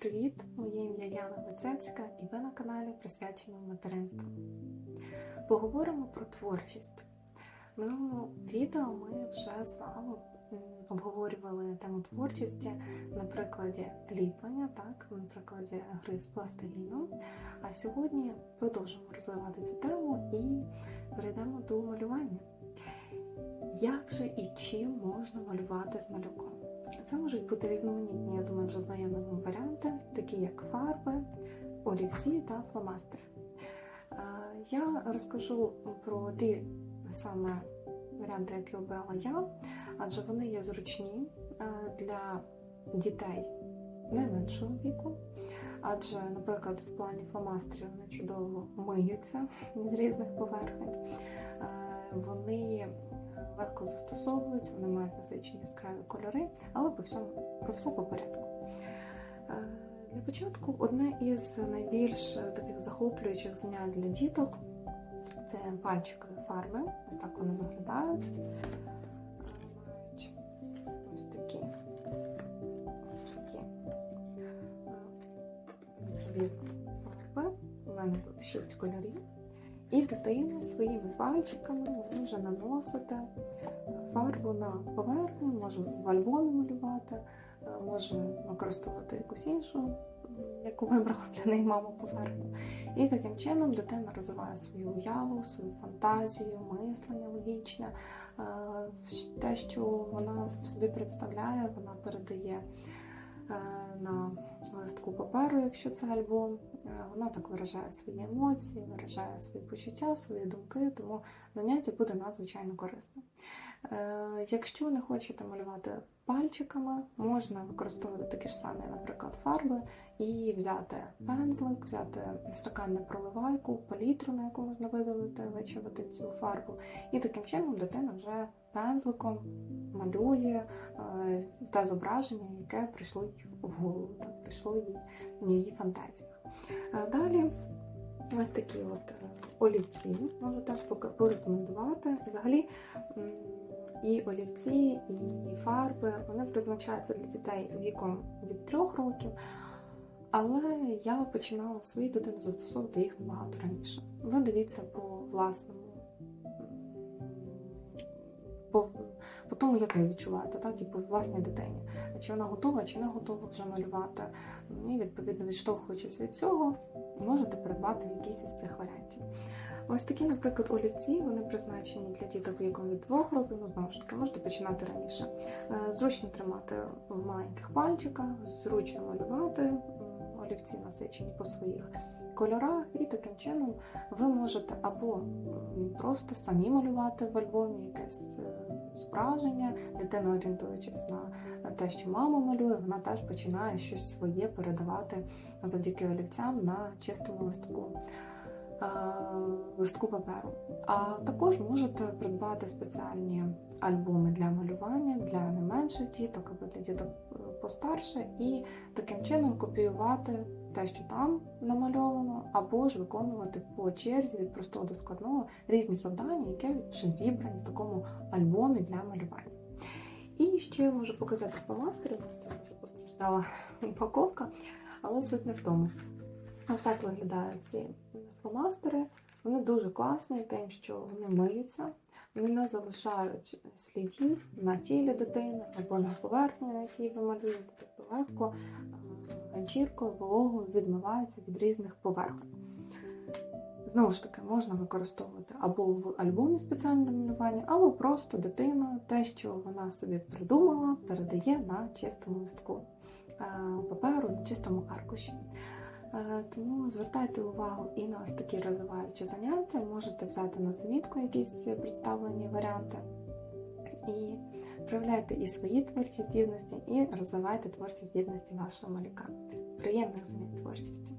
Привіт! Моє ім'я Яна Вицецька і ви на каналі присвяченому материнству. Поговоримо про творчість. В минулому відео ми вже з вами обговорювали тему творчості на прикладі ліплення, так, на прикладі гри з пластиліном. А сьогодні продовжимо розвивати цю тему і перейдемо до малювання. Як же і чим можна малювати з малюком? Це можуть бути різноманітні, я думаю, вже знайомі вам варіанти, такі як фарби, олівці та фломастери. Е, Я розкажу про ті саме варіанти, які обрала я, адже вони є зручні е, для дітей найменшого віку. Адже, наприклад, в плані фломастерів вони чудово миються з різних поверхень. Е, Вони легко застосовуються, вони мають насичені яскраві кольори, але по всьому про все по порядку. Для початку одне із найбільш таких захоплюючих занять для діток це пальчикові фарби. Ось так вони виглядають. Ось такі ось такі фарби. У мене тут шість кольорів. І дитина своїми пальчиками може наносити фарбу на поверхню, може в альбомі малювати, може використовувати якусь іншу, яку вибрала для неї мама поверхню. І таким чином дитина розвиває свою уяву, свою фантазію, мислення логічне. Е, Те, що вона собі представляє, вона передає е, на листку паперу, якщо це альбом. Е, Вона так виражає свої емоції, виражає свої почуття, свої думки, тому заняття буде надзвичайно корисним. Е, Якщо не хочете малювати пальчиками, можна використовувати такі ж самі, наприклад, фарби і взяти пензлик, взяти стакан на проливайку, палітру, на яку можна видавити, вичавити цю фарбу. І таким чином дитина вже пензликом малює е, те зображення, яке прийшло їй в голову, так, прийшло їй в її фантазіях. Е, Далі ось такі от е, олівці можу теж порекомендувати. Взагалі і олівці, і фарби вони призначаються для дітей віком від 3 років. Але я починала свої дитини застосовувати їх набагато раніше. Ви дивіться по власному, по, по тому, як ви відчуваєте, так, і по власній дитині. Чи вона готова, чи не готова вже малювати. І відповідно відштовхуючись від цього, можете придбати якісь із цих варіантів. Ось такі, наприклад, олівці, вони призначені для діток віком від 2 років, ну знову ж таки, можете починати раніше. Е, Зручно тримати в маленьких пальчиках, зручно малювати, олівці насичені по своїх кольорах, і таким чином ви можете або просто самі малювати в альбомі якесь е, зображення, дитина орієнтуючись на те, що мама малює, вона теж починає щось своє передавати завдяки олівцям на чистому листку. Листку паперу. А також можете придбати спеціальні альбоми для малювання для не менших діток або для діток е, постарше, і таким чином копіювати те, що там намальовано, або ж виконувати по черзі від простого до складного різні завдання, які вже зібрані в такому альбомі для малювання. І ще можу показати фломастери, вже постраждала упаковка, але суть не в тому. Ось так виглядають ці фломастери. Вони дуже класні, тим, що вони миються, вони не залишають слідів на тілі дитини або на поверхні, на якій ви малюєте, тобто легко е, ганчіркою, вологою відмиваються від різних поверхонь. Знову ж таки, можна використовувати або в альбомі спеціальне малювання, або просто дитина те, що вона собі придумала, передає на чистому листку е, паперу, на чистому аркуші. Е, тому звертайте увагу і на ось такі розвиваючі заняття, можете взяти на замітку якісь представлені варіанти. І проявляйте і свої творчі здібності, і розвивайте творчі здібності вашого малюка. Приємних занять творчості!